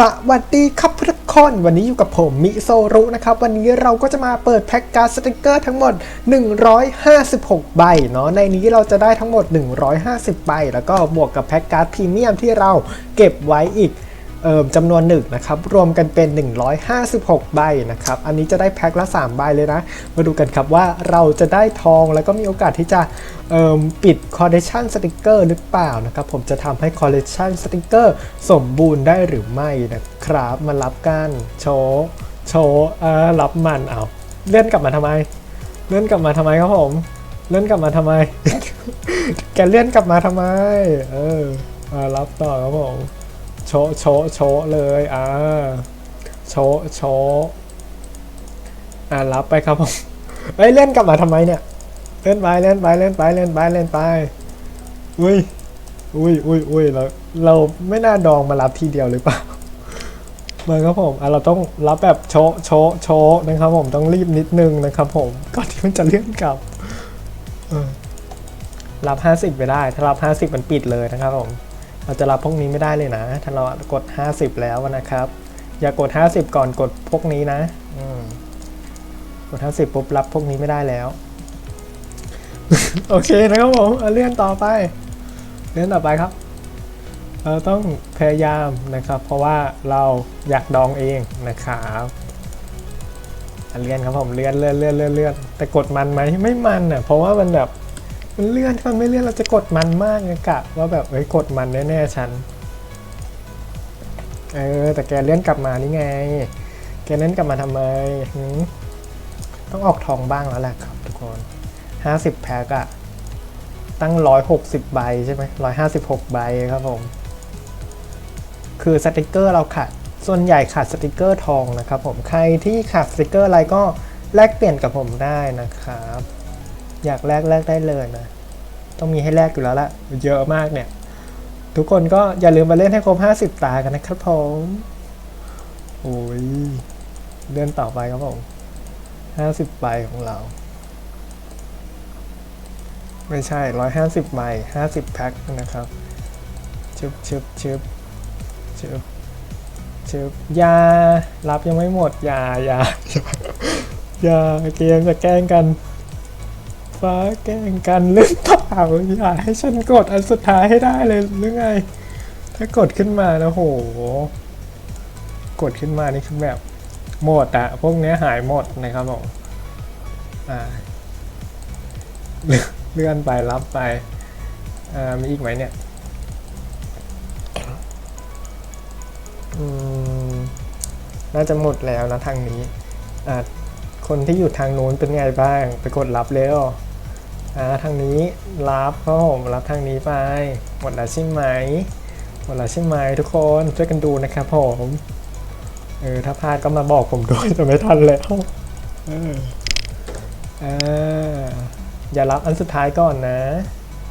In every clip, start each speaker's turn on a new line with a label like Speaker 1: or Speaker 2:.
Speaker 1: สวัสดีครับทุกคนวันนี้อยู่กับผมมิโซรุนะครับ วันนี้เราก็จะมาเปิดแพ็กการ์ดสติกเกอร์ทั้งหมด 156 ใบเนาะในนี้เราจะได้ทั้งหมด 150 ใบ แล้วก็บวกกับแพ็กการ์ดพรีเมียมที่เราเก็บไว้อีก จำนวนหนึ่งนะครับ รวมกันเป็น 156 ใบนะครับ อันนี้จะได้แพ็คละ 3 ใบเลยนะ มาดูกันครับว่าเราจะได้ทองแล้วก็มีโอกาสที่จะเอิ่มปิดคอลเล t ชันสติกเกอร์หรือเปล่านะครับ ผมจะทำให้คอลเล t ชันสติกเกอร์สมบูรณ์ได้หรือไม่นะครับ มารับกันโชว์โชว์เออรับมันเอาเลื่อนกลับมาทำไม เลื่อนกลับมาทำไมครับผม เลื่อนกลับมาทำไม แกเลื่อนกลับมาทำไม เออมารับต่อครับผม โชโชโชเลยอ่าโชโชอ่ารับไปครับผมเฮ้ยเล่นกลับมาทำไมเนี่ย เล่นไปเล่นไปเล่นไปเล่นไปเล่นไปอุ้ยอุ้ยอุ้ยอุ้ยเราเราไม่น่าดองมารับทีเดียวหรือเปล่ามาครับผมอะเราต้องรับแบบโชโชโชนะครับผมต้องรีบนิดนึงนะครับผมก่อนที่มันจะเลื่อนกลับรับ 50 ไปได้ ถ้ารับ 50 มันปิดเลยนะครับผม เราจะรับพวกนี้ไม่ได้เลยนะ ถ้าเรากด 50 แล้วนะครับ อย่ากด 50 ก่อนกดพวกนี้นะกด 50ปุ๊บรับพวกนี้ไม่ได้แล้ว โอเคนะครับผมเเลื่อนต่อไป เลื่อนต่อไปครับ เราต้องพยายามนะครับ เพราะว่าเราอยากดองเองนะครับเลื่อนครับผมเลื่อนเลื่อนเลื่อนเลื่อนเลื่อนแต่กดมันไหมไม่มันอะเพราะว่ามันแบบ มันเลื่อนถ้ามันไม่เลื่อนเราจะกดมันมากไงกะว่าแบบเฮ้ยกดมันแน่ๆฉันเออแต่แกเลื่อนกลับมานี่ไง แกเลื่อนกลับมาทำไมหืมต้องออกทองบ้างแล้วแหละครับทุกคน50แพ็กอะตั้ง160ใบใช่ไหม156ใบครับผม คือสติกเกอร์เราขาดส่วนใหญ่ขาดสติกเกอร์ทองนะครับผมใครที่ขาดสติกเกอร์อะไรก็แลกเปลี่ยนกับผมได้นะครับ อยากแลกแลกได้เลยนะ ต้องมีให้แลกอยู่แล้วละเยอะมากเนี่ย ทุกคนก็อย่าลืมมาเล่นให้ครบ 50 ตากันนะครับผมโอ้ยเดือนต่อไปครับผม 50ใบของเรา ไม่ใช่ 150ใบ50 แพ็คนะครับชึบชึบชึบชึบชึบยา รับยังไม่หมดยายายาเกมจะแกล้งกัน ฟ้าแกล้งกันหรือเปล่าอย่าให้ฉันกดอันสุดท้ายให้ได้เลยหรือไง ถ้ากดขึ้นมานะโห กดขึ้นมานี่คือแบบหมดอะพวกเนี้ยหายหมดนะครับผมอ่าเลื่อนไปรับไปอ่ามีอีกไหมเนี่ยอืมน่าจะหมดแล้วนะทางนี้อ่าคนที่อยู่ทางนู้นเป็นไงบ้าง ไปกดรับเร็ว อ่าทางนี้รับครับผมรับทางนี้ไป หมดแล้วใช่ไหมหมดแล้วใช่ไหมทุกคนช่วยกันดูนะครับผมเออถ้าพลาดก็มาบอกผมด้วยจะไม่ทันแล้วเอออ่าอย่ารับอันสุดท้ายก่อนนะ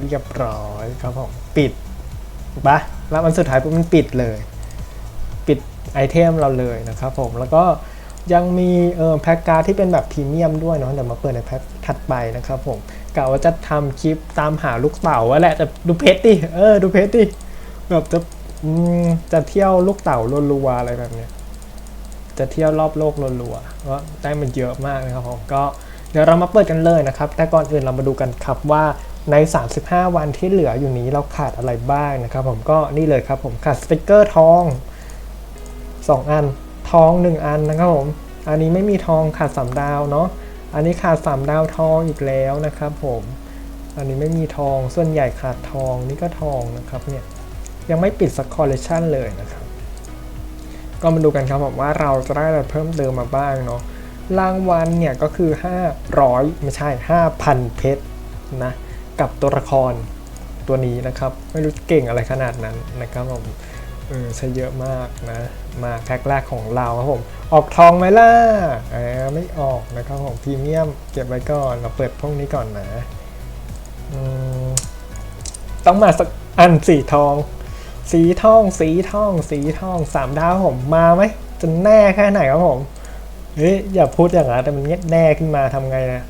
Speaker 1: เรียบร้อยครับผมปิดปะรับอันสุดท้ายปุ๊บมันปิดเลย ปิดไอเทมเราเลยนะครับผมแล้วก็ยังมีเออแพ็กการ์ดที่เป็นแบบพรีเมียมด้วยเนาะเดี๋ยวมาเปิดในแพ็กถัดไปนะครับผม กะว่าจะทำคลิปตามหาลูกเต่าว่าแหละแต่ดูเพชรดิเออดูเพชรดิแบบจะจะเที่ยวลูกเต่ารัวๆอะไรแบบเนี้ยจะเที่ยวรอบโลกรัวๆก็ได้มันเยอะมากนะครับผมก็เดี๋ยวเรามาเปิดกันเลยนะครับ แต่ก่อนอื่นเรามาดูกันครับว่าใน 35 วันที่เหลืออยู่นี้เราขาดอะไรบ้างนะครับ ผมก็นี่เลยครับผมขาดสติกเกอร์ทอง 2 อันทอง 1 อันนะครับผมอันนี้ไม่มีทองขาด3ดาวเนาะ อันนี้ขาด3ดาวทองอีกแล้วนะครับผมอันนี้ไม่มีทองส่วนใหญ่ขาดทองนี่ก็ทองนะครับเนี่ยยังไม่ปิดสักคอลเลคชันเลยนะครับ ก็มาดูกันครับผมว่าเราจะได้อะไรเพิ่มเติมมาบ้างเนาะรางวัลเนี่ยก็คือ 500 ไม่ใช่ 5,000 เพชรนะกับตัวละครตัวนี้นะครับ ไม่รู้เก่งอะไรขนาดนั้นนะครับผม เออใช้เยอะมากนะ มาแพ็คแรกของเราครับผม ออกทองไหมล่ะเออไม่ออกนะครับผมพรีเมียมเก็บไว้ก่อน เราเปิดพวกนี้ก่อนนะต้องมาสักอันสีทอง สีทอง สีทอง สีทองสามดาวผมมาไหมจะแน่แค่ไหนครับผมเฮ้ยอย่าพูดอย่างนั้นแต่มันแน่ขึ้นมาทำไงนะ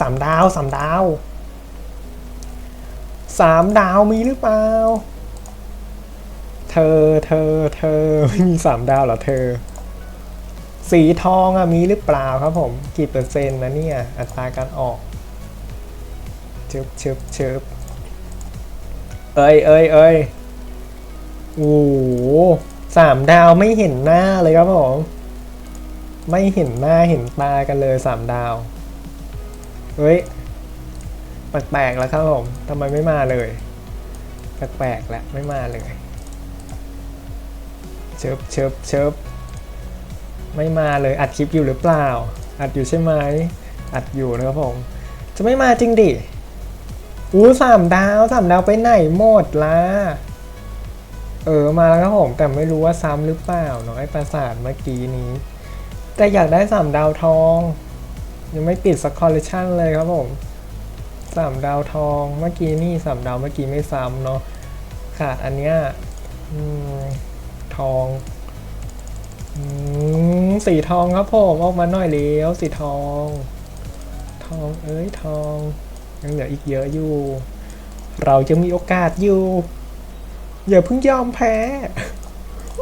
Speaker 1: สามดาวสามดาวสามดาวมีหรือเปล่า เธอ เธอ เธอ ไม่มีสามดาวเหรอเธอ สีทองอะมีหรือเปล่าครับผม กี่เปอร์เซ็นต์นะเนี่ย อัตราการออกชิบชิบชิบเอ้ยเอ้ยเอ้ยโอ้โหสามดาวไม่เห็นหน้าเลยครับผม ไม่เห็นหน้าเห็นตากันเลยสามดาว เฮ้ย แปลกๆแล้วครับผมทำไมไม่มาเลย แปลกๆแล้วไม่มาเลย เชิบเชิบเชิบไม่มาเลยอัดคลิปอยู่หรือเปล่า อัดอยู่ใช่ไหมอัดอยู่นะครับผม จะไม่มาจริงดิอู้สามดาวสามดาวไปไหนหมดละเออมาแล้วครับผมแต่ไม่รู้ว่าซ้ำหรือเปล่าเนาะไอ้ปราสาทเมื่อกี้นี้ แต่อยากได้สามดาวทอง ยังไม่ปิดสักคอลเลคชันเลยครับผมสามดาวทองเมื่อกี้นี่สามดาวเมื่อกี้ไม่ซ้ำเนาะขาดอันเนี้ยอืม ทองอสีทองครับผมออกมาหน่อยเร็วสีทอง ทองเอ้ยทองยังเหลืออีกเยอะอยู่ เราจะมีโอกาสอยู่ อย่าเพิ่งยอมแพ้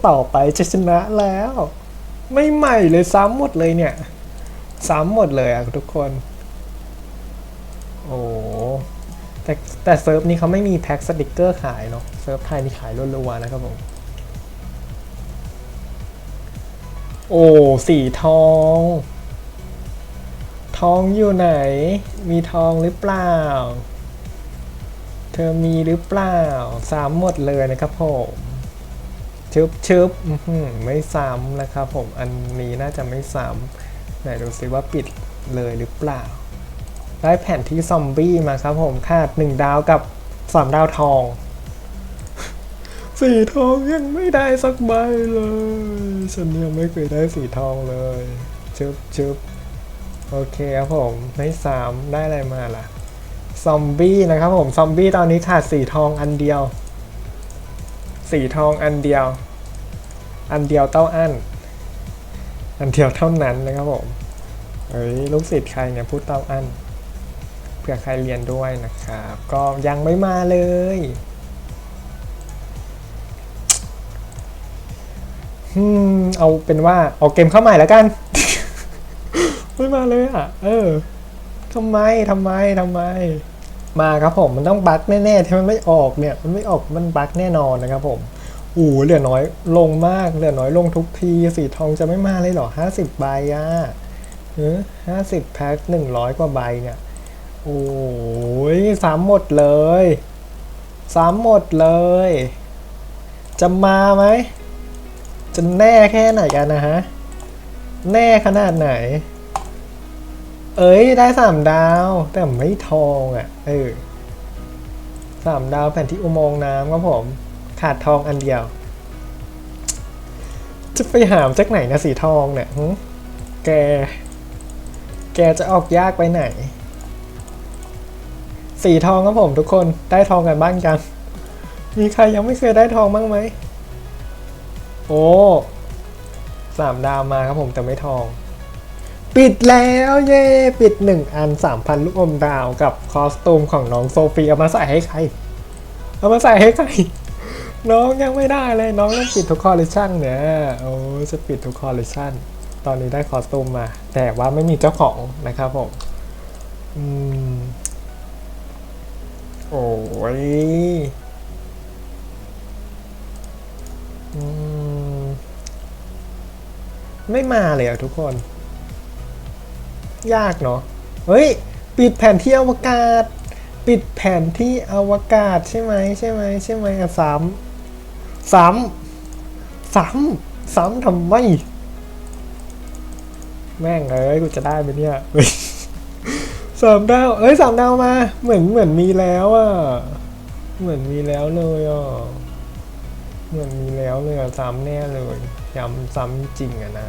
Speaker 1: ต่อไปจะชนะแล้ว ไม่ใหม่เลยซ้ำหมดเลยเนี่ย ซ้ำหมดเลยอะทุกคน โอ้แต่แต่เซิร์ฟนี้เขาไม่มีแพ็คสติกเกอร์ขายเนาะเซิร์ฟไทยนี่ขายรัวๆนะครับผม โอ้สีทอง ทองอยู่ไหน มีทองหรือเปล่า เธอมีหรือเปล่าซ้ำหมดเลยนะครับผมชึบชึบไม่ซ้ำนะครับผมอันนี้น่าจะไม่ซ้ำไหนดูซิว่าปิดเลยหรือเปล่า ได้แผ่นที่ซอมบี้มาครับผมขาดหนึ่งดาวกับสามดาวทอง สีทองยังไม่ได้สักใบเลย ฉันยังไม่เคยได้สีทองเลยชึบชึบโอเคครับผมไม่สามได้อะไรมาล่ะ ซอมบี้นะครับผม ซอมบี้ตอนนี้ขาดสีทองอันเดียว สีทองอันเดียว อันเดียวเต้าอั้นอันเดียวเท่านั้นนะครับผม เอ้ยลูกศิษย์ใครเนี่ยพูดเต้าอั้นเผื่อใครเรียนด้วยนะครับ ก็ยังไม่มาเลย เอาเป็นว่าเอาเกมเข้าใหม่แล้วกัน ไม่มาเลยอะ เออทำไมทำไมทำไม มาครับผมมันต้องบั๊กแน่ๆที่มันไม่ออกเนี่ย มันไม่ออกมันบั๊กแน่นอนนะครับผมโอ้โหเหลือน้อยลงมากเหลือน้อยลงทุกทีสีทองจะไม่มาเลยเหรอห้าสิบใบอะเออห้าสิบแพ็คหนึ่งร้อยกว่าใบเนี่ยโอ้ยสามหมดเลยสามหมดเลย จะมาไหม จะแน่แค่ไหนกันนะฮะ แน่ขนาดไหน เอ้ยได้สามดาว แต่ไม่ทองอะ เออสามดาวแผ่นที่อุโมงค์น้ำครับผม ขาดทองอันเดียว จะไปหามจากไหนนะสีทองเนี่ยแก แกจะออกยากไปไหน สีทองครับผมทุกคนได้ทองกันบ้างยังมีใครยังไม่เคยได้ทองบ้างไหม โอ้สามดาวมาครับผมแต่ไม่ทอง ปิดแล้วเย่ปิดหนึ่งอันสามพันลูกอมดาวกับคอสตูมของน้องโซฟีเอามาใส่ให้ใคร เอามาใส่ให้ใคร น้องยังไม่ได้เลย น้องต้องปิดทุกคอลเลคชันเนี่ยโอ้จะปิดทุกคอลเลคชันตอนนี้ได้คอสตูมมา แต่ว่าไม่มีเจ้าของนะครับผมอืมโอ้ยอืม ไม่มาเลยอะทุกคน ยากเนาะเฮ้ย ปิดแผนที่อวกาศ ปิดแผนที่อวกาศใช่ไหมใช่ไหมใช่ไหมอะซ้ำซ้ำซ้ำซ้ำทำไม แม่งเอ้ยกูจะได้ไหมเนี่ยสามดาวเอ้ยสามดาวมา เหมือนเหมือนมีแล้วอะเหมือนมีแล้วเลยอะเหมือนมีแล้วเลยอะซ้ำแน่เลย ย้ำซ้ำจริงอะนะ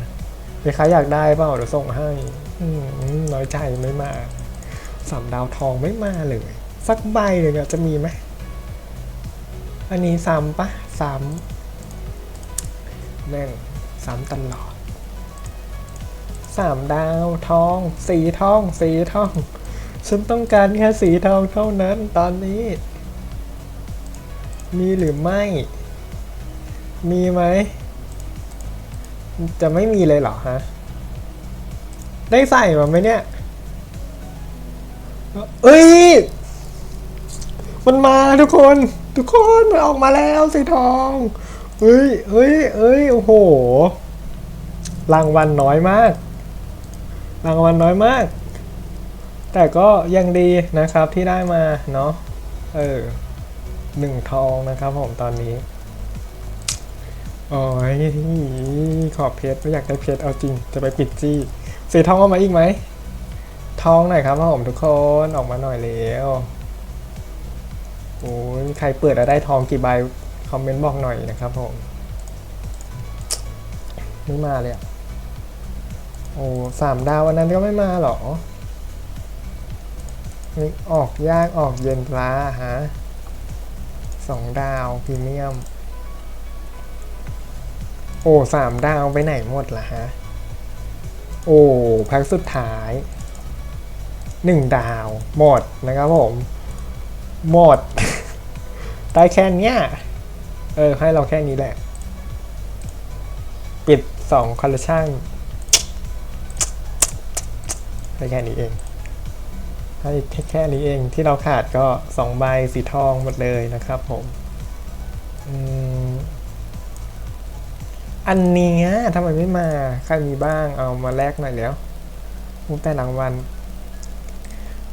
Speaker 1: ใครอยากได้เปล่าเดี๋ยวส่งให้อืน้อยใจไม่มาสามดาวทองไม่มาเลย สักใบเลยเนี่ยจะมีไหมอันนี้ซ้ำปะซ้ำแม่งซ้ำตลอดสามดาวทอง สีทอง สีทอง ฉันต้องการแค่สีทองเท่านั้นตอนนี้ มีหรือไม่ มีไหม จะไม่มีเลยเหรอฮะ ได้ใส่มาไหมเนี่ย เอ้ย มันมาทุกคน ทุกคนมันออกมาแล้วสีทองเฮ้ยเฮ้ยเฮ้ยโอ้โห รางวัลน้อยมาก รางวัลน้อยมาก แต่ก็ยังดีนะครับที่ได้มาเนาะ เออหนึ่งทองนะครับผมตอนนี้ โอ้ยขอบเพชรไม่อยากได้เพชรเอาจริง จะไปปิดจี้สีทองเอามาอีกไหมทองหน่อยครับผมทุกคนออกมาหน่อยเร็วโอ้ยใครเปิดแล้วได้ทองกี่ใบคอมเมนต์บอกหน่อยนะครับผมไม่มาเลยอะโอ้สามดาววันนั้นก็ไม่มาเหรอนี่ออกยากออกเย็นล้าฮะสองดาวพรีเมียม โอ้สามดาวไปไหนหมดล่ะฮะ โอ้แพ็คสุดท้ายหนึ่งดาวหมดนะครับผม หมดได้แค่นี้เออ ให้เราแค่นี้แหละ ปิดสองคอลเลคชั่นได้แค่นี้เองให้แค่นี้เองที่เราขาดก็สองใบสีทองหมดเลยนะครับผม อืม อันเนี้ยทำไมไม่มา ใครมีบ้างเอามาแลกหน่อยแล้วมุกแต่รางวัล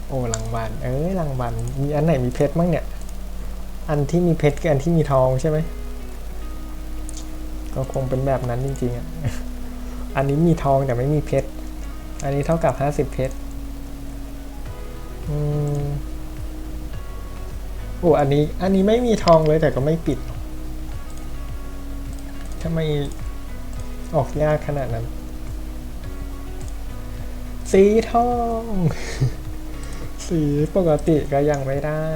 Speaker 1: โอ้รางวัลเอ้ยรางวัลมีอันไหนมีเพชรบ้างเนี่ย อันที่มีเพชรกับอันที่มีทองใช่ไหมก็คงเป็นแบบนั้นจริงๆอะอันนี้มีทองแต่ไม่มีเพชรอันนี้เท่ากับห้าสิบเพชรอืมโอ้อันนี้ อันนี้ไม่มีทองเลยแต่ก็ไม่ปิดทำไม ออกยากขนาดนั้น สีทอง สีปกติก็ยังไม่ได้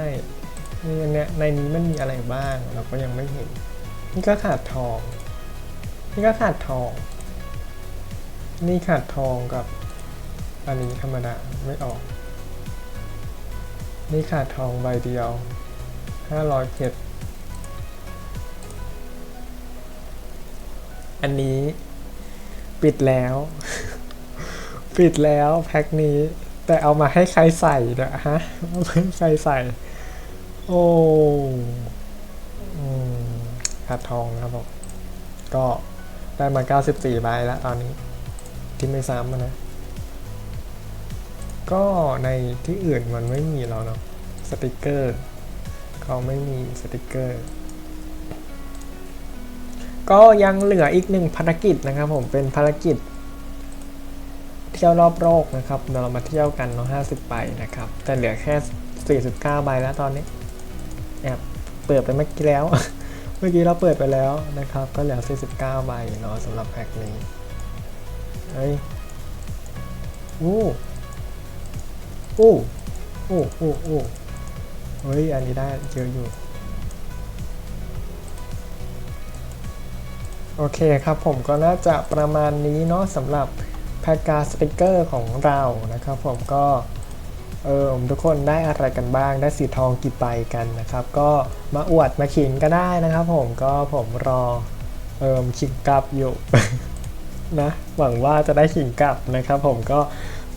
Speaker 1: นี่อันเนี้ยในนี้มันมีอะไรบ้าง เราก็ยังไม่เห็น นี่ก็ขาดทอง นี่ก็ขาดทอง นี่ขาดทองกับอันนี้ธรรมดาไม่ออก นี่ขาดทองใบเดียวห้าร้อยเพช อันนี้ ปิดแล้ว ปิดแล้วแพ็คนี้ แต่เอามาให้ใครใส่เนะฮะเอามาให้ใครใส่ โอ้ขาดทองนะครับผมก็ได้มา 94ใบแล้วตอนนี้ ที่ไม่ซ้ำนะ ก็ในที่อื่นมันไม่มีแล้วเนาะสติกเกอร์เขาไม่มีสติกเกอร์ ก็ยังเหลืออีกหนึ่งภารกิจนะครับผมเป็นภารกิจ เที่ยวรอบโลกนะครับเดี๋ยวเรามาเที่ยวกันเนาะ50ใบนะครับ แต่เหลือแค่49ใบแล้วตอนนี้แอบเปิดไปเมื่อกี้แล้ว เมื่อกี้เราเปิดไปแล้วนะครับ ก็เหลือ49ใบเนาะสำหรับแพ็คนี้เฮ้ยอู้อู้อู้อู้อู้เฮ้ยอันนี้ได้เยอะอยู่ โอเคครับผมก็น่าจะประมาณนี้เนาะสำหรับแพ็กการสติกเกอร์ของเรานะครับผมก็เออทุกคนได้อะไรกันบ้างได้สีทองกี่ใบกันนะครับ ก็มาอวดมาขิงก็ได้นะครับ ผมก็ผมรอเออขิงกลับอยู่นะหวังว่าจะได้ขิงกลับนะครับ ผมก็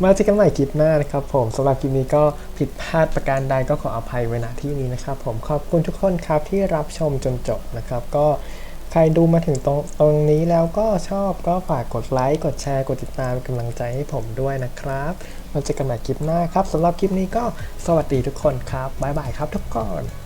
Speaker 1: มาเจอกันใหม่คลิปหน้านะครับ ผมสำหรับคลิปนี้ก็ผิดพลาดประการใดก็ขออภัยไว้ณที่นี้นะครับ ผมขอบคุณทุกคนครับที่รับชมจนจบนะครับ ก็ ใครดูมาถึงตรงตรงนี้แล้วก็ชอบก็ฝากกดไลค์ กดแชร์ กดติดตามเป็นกำลังใจให้ผมด้วยนะครับเราจะกันใหม่คลิปหน้าครับสำหรับคลิปนี้ก็สวัสดีทุกคนครับบ๊ายบายครับทุกคน